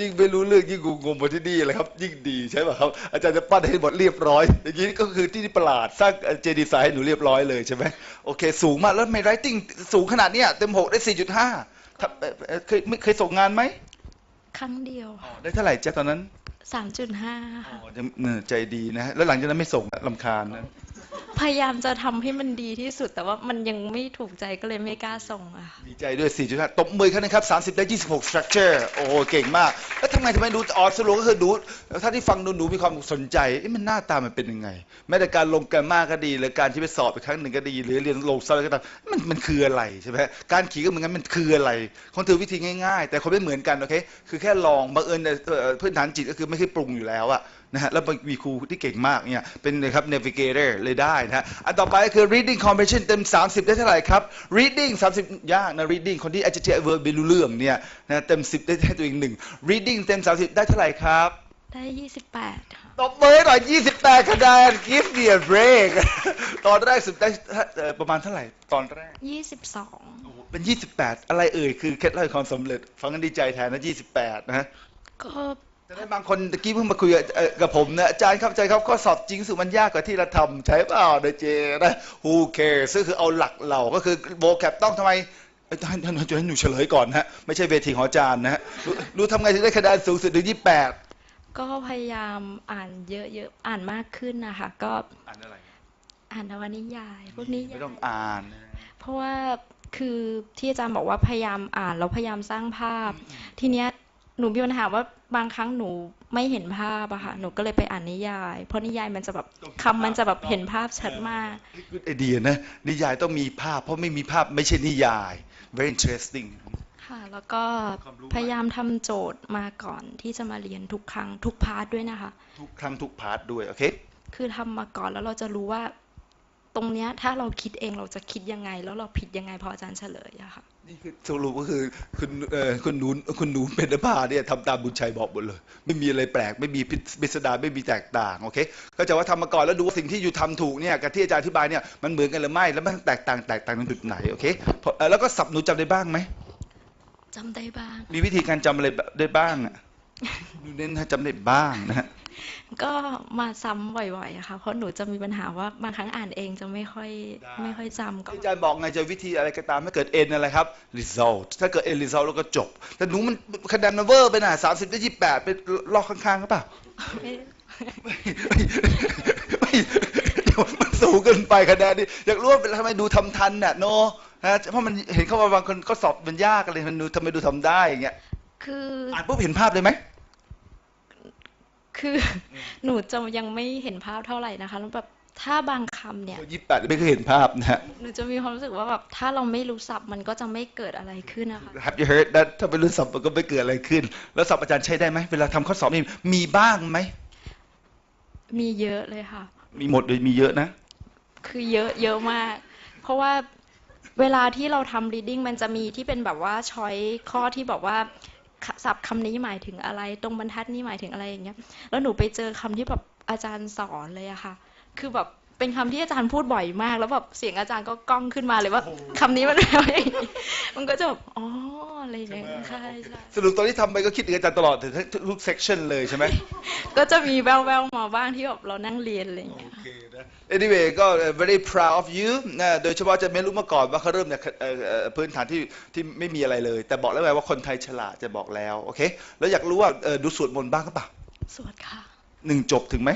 ยิ่งไม่รู้เรื่องยิ่งงงๆบนที่นี่เลยครับ ยิ่งดีใช่ป่ะครับ อาจารย์จะปั้นให้หมดเรียบร้อย อย่างนี้ก็คือที่นี่ประหลาดสร้างเจดีไซน์ให้หนูเรียบร้อยเลยใช่ไหมโอเค สูงมากแล้วไม่ไรติ้งสูงขนาดเนี้ยเต็มหกได้สี่จุดห้าเคยไม่เคยส่งงานไหมครั้งเดียวอ๋อได้เท่าไหร่จ๊ะตอนนั้นสามจุดห้าอ๋ค่ะอยังเออใจดีนะแล้วหลังจากนั้นไม่ส่งลำคาญนะ พยายามจะทำให้มันดีที่สุด แต่ว่ามันยังไม่ถูกใจก็เลยไม่กล้าส่งอะดีใจด้วย4.5ตบมือครับนะครับ30ได้26 structure โอ้โหเก่งมาก แล้วทำไมทำไมดูออสรุปก็คือดูถ้าที่ฟังดูหนูมีความสนใจเอ๊ะมันหน้าตามันเป็นยังไง แม้แต่การลงแกรมมาก็ดีหรือการที่ไปสอบอีกครั้งหนึ่งก็ดี หรือเรียนลงซอะไรก็ตามมันมันคืออะไรใช่ไหมการขียนก็เหมือนกันมันคืออะไรคนถือวิธีง่าย ๆ แต่คนไม่เหมือนกันโอเคคือแค่ลองบังเอิญเนี่ยเอ่อพื้นฐานจิตก็คือไม่เคยปรุงอยู่แล้วอะ นะฮะแล้วมีครูที่เก่งมากเนี่ยเป็นนะครับ navigator เลยได้นะฮะอันต่อไปก็คือ reading comprehension เต็ม 30 ได้เท่าไหร่ครับ reading 30 ยากนะ reading คนที่ adjective verb ไม่รู้เรื่องเนี่ยนะเต็ม 10 ได้ให้ตัวเองหนึ่ง reading เต็ม 30 ได้เท่าไหร่ครับได้ยี่สิบแปดค่ะ ตบมือให้หน่อย 28 คะแนน give me a break ตอนแรกสุดได้เอ่อประมาณเท่าไหร่ ตอนแรกยี่สิบสองโอ้โหเป็น 28 อะไรเอ่ย คือเคล็ดลับแห่งความสำเร็จ ฟังกันดีใจแทนนะ 28 นะฮะ ก็ จะได้บางคนตะกี้เพิ่งมาคุยกับเอ่อกับผมนะอาจารย์ครับอาจารย์ครับข้อสอบจริงรู้สึกมันยากกว่าที่เราทำใช่เปล่าเดเจนะ who cares ซึ่งคือเอาหลักเราก็คือโบแคปต้องทำไมเอ้ยท่านท่านจะให้หนูเฉลยก่อนนะฮะไม่ใช่เวทีของอาจารย์นะฮะรู้รู้ทำไงถึงได้คะแนนสูงสุดถึง28ก็พยายามอ่านเยอะๆ อ่านมากขึ้นนะคะ ก็อ่านอะไรอ่านนวนิยาย พวกนี้ไม่ต้องอ่านนะ เพราะว่าคือที่อาจารย์บอกว่าพยายามอ่านแล้วพยายามสร้างภาพ ทีเนี้ย หนูมีปัญหาว่าบางครั้งหนูไม่เห็นภาพอะค่ะ หนูก็เลยไปอ่านนิยาย เพราะนิยายมันจะแบบคำมันจะแบบเห็นภาพชัดมาก good idea นะ นิยายต้องมีภาพ เพราะไม่มีภาพไม่ใช่นิยาย very interesting ค่ะ แล้วก็ความรู้พยายามทำโจทย์มาก่อนที่จะมาเรียนทุกครั้งทุกพาร์ทด้วยนะคะ ทุกครั้งทุกพาร์ทด้วย โอเค คือทำมาก่อนแล้วเราจะรู้ว่า ตรงเนี้ยถ้าเราคิดเองเราจะคิดยังไง แล้วเราผิดยังไงพออาจารย์เฉลยอะค่ะนี่คือสรุปก็คือคุณเอ่อคุณหนูคุณหนูเป็นนภาเนี่ยทำตามบุญชัยบอกหมดเลย ไม่มีอะไรแปลกไม่มีพิพิสดารไม่มีแตกต่างโอเคก็จะว่าทำมาก่อนแล้วดูว่าสิ่งที่อยู่ทำถูกเนี่ยกับที่อาจารย์อธิบายเนี่ยมันเหมือนกันหรือไม่แล้วมันแตกต่างแตกต่างตรงจุดไหนโอเคพอเอ่อแล้วก็สับหนูจำได้บ้างไหมจำได้บ้าง มีวิธีการจำอะไรได้บ้างอะหนูเน้นให้จำได้บ้างนะฮะ ก็มาซ้ำบ่อยๆอะค่ะเพราะหนูจะมีปัญหาว่าบางครั้งอ่านเองจะไม่ค่อยไม่ค่อยจำก็อาจารย์บอกไงจะวิธีอะไรก็ตามถ้าเกิด n อะไรครับ result ถ้าเกิด n result แล้วก็จบ แต่หนูมันคะแนนมันเวอร์ไปน่ะสามสิบได้ยี่แปดไปลอกข้างๆก็เปล่าไม่ไม่ไม่ไม่เดี๋ยวมันสูงเกินไปคะแนนนี่อยากรู้ว่าเป็นทำไมดูทำทันน่ะโนนะเพราะมันเห็นเขาว่าบางคนข้อสอบมันยากอะไรมันดูทำไมดูทำได้อย่างเงี้ยคืออ่านปุ๊บเห็นภาพเลยไหม คือหนูจะยังไม่เห็นภาพเท่าไหร่นะคะแล้วแบบถ้าบางคำเนี่ยยี่แปดไม่เคยเห็นภาพนะฮะหนูจะมีความรู้สึกว่าแบบถ้าเราไม่รู้ศัพท์มันก็จะไม่เกิดอะไรขึ้นนะคะ Have you heard that ถ้าไม่รู้สับมันก็ไม่เกิดอะไรขึ้น แล้วสับอาจารย์ใช้ได้ไหมเวลาทำข้อสอบนี่มีบ้างไหม มีเยอะเลยค่ะ มีหมดเลยมีเยอะนะ คือเยอะเยอะมาก เพราะว่าเวลาที่เราทำ reading มันจะมีที่เป็นแบบว่าช้อยข้อที่บอกว่าค ศัพท์คำนี้หมายถึงอะไร ตรงบรรทัดนี้หมายถึงอะไรอย่างเงี้ย แล้วหนูไปเจอคำที่แบบอาจารย์สอนเลยอะค่ะ คือแบบ เป็นคำที่อาจารย์พูดบ่อยมาก แล้วแบบเสียงอาจารย์ก็ก้องขึ้นมาเลยว่าคำนี้มันแปลว่าอย่างงี้มันก็จะแบบอ๋ออะไรอย่างเงี้ยใช่ใช่สรุปตอนที่ทำไปก็คิดถึงอาจารย์ตลอดถึงทุกเซกชันเลยใช่ไหมก็จะมีแววๆมาบ้างที่แบบเรานั่งเรียนอะไรอย่างเงี้ยโอเคนะ anyway ก็ very proud of you นะโดยเฉพาะจะไม่รู้มาก่อนว่าเขาเริ่มจากเอ่อเอ่อพื้นฐานที่ที่ไม่มีอะไรเลย แต่บอกแล้วไงว่าคนไทยฉลาดจะบอกแล้วโอเคแล้วอยากรู้ว่าเอ่อดูสวดมนต์บ้างก็ปล่ะสวดค่ะหนึ่งจบถึงไหม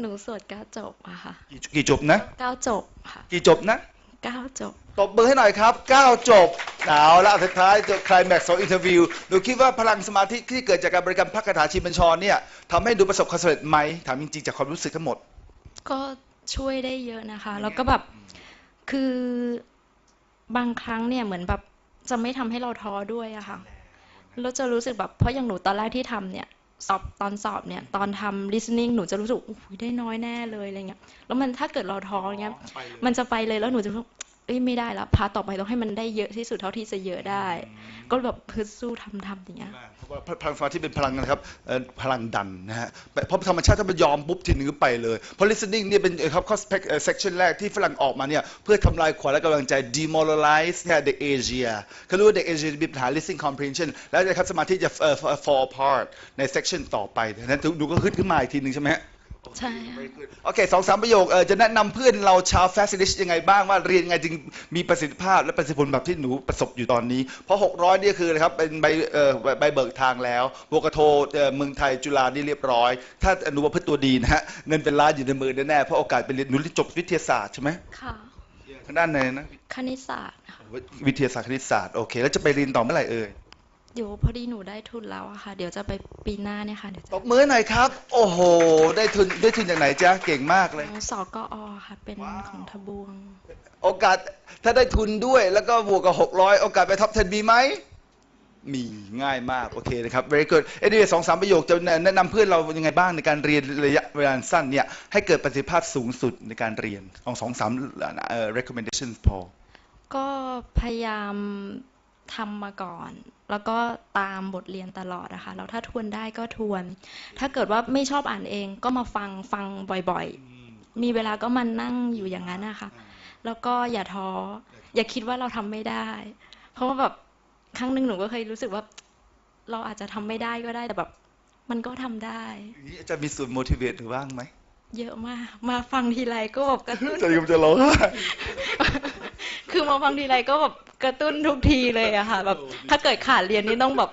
หนูสวดเก้าจบอะค่ะ กี่กี่จบนะ เก้าจบค่ะ กี่จบนะ เก้าจบ ตบมือให้หน่อยครับ 9 จบเอาละสุดท้ายจบคลายแม็กซ์ของอินเทอร์วิวหนูคิดว่าพลังสมาธิที่เกิดจากการบริกรรมพระคาถาชินบัญชรเนี่ยทำให้ดูประสบความสำเร็จไหมถามจริงๆจากความรู้สึกทั้งหมด ก็ช่วยได้เยอะนะคะ แล้วก็แบบ คือบางครั้งเนี่ยเหมือนแบบจะไม่ทำให้เราท้อด้วยอะค่ะ แล้วจะรู้สึกแบบ เพราะอย่างหนูตอนแรกที่ทำเนี่ย สอบตอนสอบเนี่ย ตอนทำ listening หนูจะรู้สึกอุ้ยได้น้อยแน่เลยอะไรเงี้ยแล้วมันถ้าเกิดเราท้อเงี้ย มันจะไปเลยแล้วหนูจะรู้ เอ้ยไม่ได้แล้วพาร์ทต่อไปต้องให้มันได้เยอะที่สุดเท่าที่จะเยอะได้ ก็แบบพึดสู้ทำทำอย่างเงี้ยเพราะว่าพลังฟ้าที่เป็นพลังนะครับเอ่อพลังดันนะฮะเพราะธรรมชาติถ้ามันยอมปุ๊บทีนึงก็ไปเลยเพราะ listening เนี่ยเป็นเอ่อครับข้อ spec- เอ่อ section แรกที่ฝรั่งออกมาเนี่ยเพื่อทำลายขวัญและกำลังใจ demoralize เนี่ย the Asia เขารู้ว่า the Asia มีปัญหา listening comprehension แล้วนะครับสมาธิจะเอ่อ fall apart ใน section ต่อไปดังนั้นดูก็ขึ้นขึ้นมาอีกทีหนึ่งใช่ไหมฮะ ใช่ค่ะโอเคสองสามประโยคเออจะแนะนำเพื่อนเราชาวแฟชั่นนิสยังไงบ้างว่าเรียนยังไงจึงมีประสิทธิภาพและประสิทธิผลแบบที่หนูประสบอยู่ตอนนี้ เพราะ 600นี่คือนะครับเป็นใบเอ่อใบใบเบิกทางแล้วบวกกระโทเอ่อเมืองไทยจุฬานี่เรียบร้อย ถ้าหนูประพฤติตัวดีนะฮะเงินเป็นล้านอยู่ในมือแน่ๆเพราะโอกาสไปเรียนหนูจบวิทยาศาสตร์ใช่ไหมค่ะ ทางด้านไหนนะคณิตศาสตร์ค่ะวิทยาศาสตร์คณิตศาสตร์โอเคแล้วจะไปเรียนต่อเมื่อไหร่เอ่ย เดี๋ยวพอดีหนูได้ทุนแล้วอะค่ะ เดี๋ยวจะไปปีหน้าเนี่ยค่ะเดี๋ยวตจะบมือหน่อยครับ โอ้โห ได้ทุนได้ทุนจากไหนจ๊ะเก่งมากเลย สกอค่ะ เป็นของทบวง โอกาสถ้าได้ทุนด้วยแล้วก็บวกกับ600 โอกาสไปท็อป10มีไหม มีง่ายมาก โอเคนะครับ very good เอ็นดีสองสามประโยคจะแนะนำเพื่อนเรายังไงบ้างในการเรียนระยะเวลาสั้นเนี่ยให้เกิดประสิทธิภาพสูงสุดในการเรียนสองสองสามเอ่อ recommendation พอก็พยายาม ทำมาก่อน แล้วก็ตามบทเรียนตลอดนะคะแล้วถ้าทวนได้ก็ทวน ถ้าเกิดว่าไม่ชอบอ่านเองก็มาฟังฟังบ่อยๆ มีเวลาก็มานั่งอยู่อย่างนั้นนะคะ แล้วก็อย่าท้ออย่าคิดว่าเราทำไม่ได้ เพราะว่าแบบครั้งหนึ่งหนูก็เคยรู้สึกว่า เราอาจจะทำไม่ได้ก็ได้แต่แบบ มันก็ทำได้อย่างนี้อาจารย์มีส่วน motivate หรือบ้างไหมเยอะมาก มาฟังทีไรก็แบบกระตุ้นจะยมจะร้องไห้คือมาฟังทีไรก็แบบ กระตุ้นทุกทีเลยอะค่ะแบบถ้าเกิดขาดเรียนนี่ต้องแบบ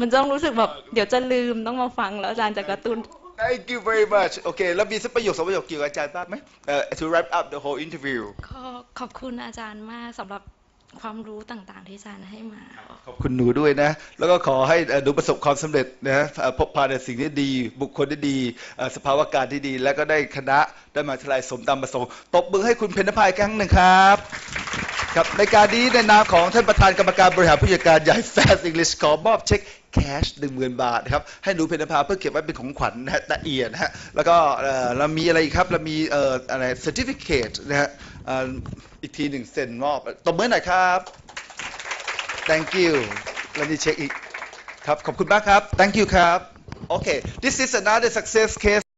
มันต้องรู้สึกแบบเดี๋ยวจะลืมต้องมาฟังแล้วอาจารย์จะกระตุ้น Thank you very much โอเคแล้วมีสักประโยคสองประโยคเกี่ยวกับอาจารย์บ้างไหมเอ่อ to wrap up the whole interview ก็ขอบคุณอาจารย์มากสำหรับความรู้ต่างๆที่อาจารย์ให้มา ขอบคุณหนูด้วยนะ แล้วก็ขอให้เอ่อหนูประสบความสำเร็จนะเอ่อพบพาแต่สิ่งที่ดี บุคคลที่ดีเอ่อสภาวะการที่ดี แล้วก็ได้คณะได้มหาวิทยาลัยสมตามประสงค์ตบมือให้คุณเพญนภายครั้งหนึ่งครับ ครับในการนี้ในนามของท่านประธานกรรมการบริหารผู้จัดการใหญ่ Fast English ขอมอบเช็คแคชหนึ่งหมื่นบาทนะครับให้หนูเพนภาเพื่อเก็บไว้เป็นของขวัญนะฮะละเอียดนะฮะแล้วก็เอ่อเรามีอะไรอีกครับเรามีเอ่ออะไร certificate นะฮะเอ่ออีกทีหนึ่งเซ็นมอบตบมือหน่อยครับ thank you แล้วนี่เช็คอีกครับขอบคุณมากครับ thank you ครับโอเค this is another success case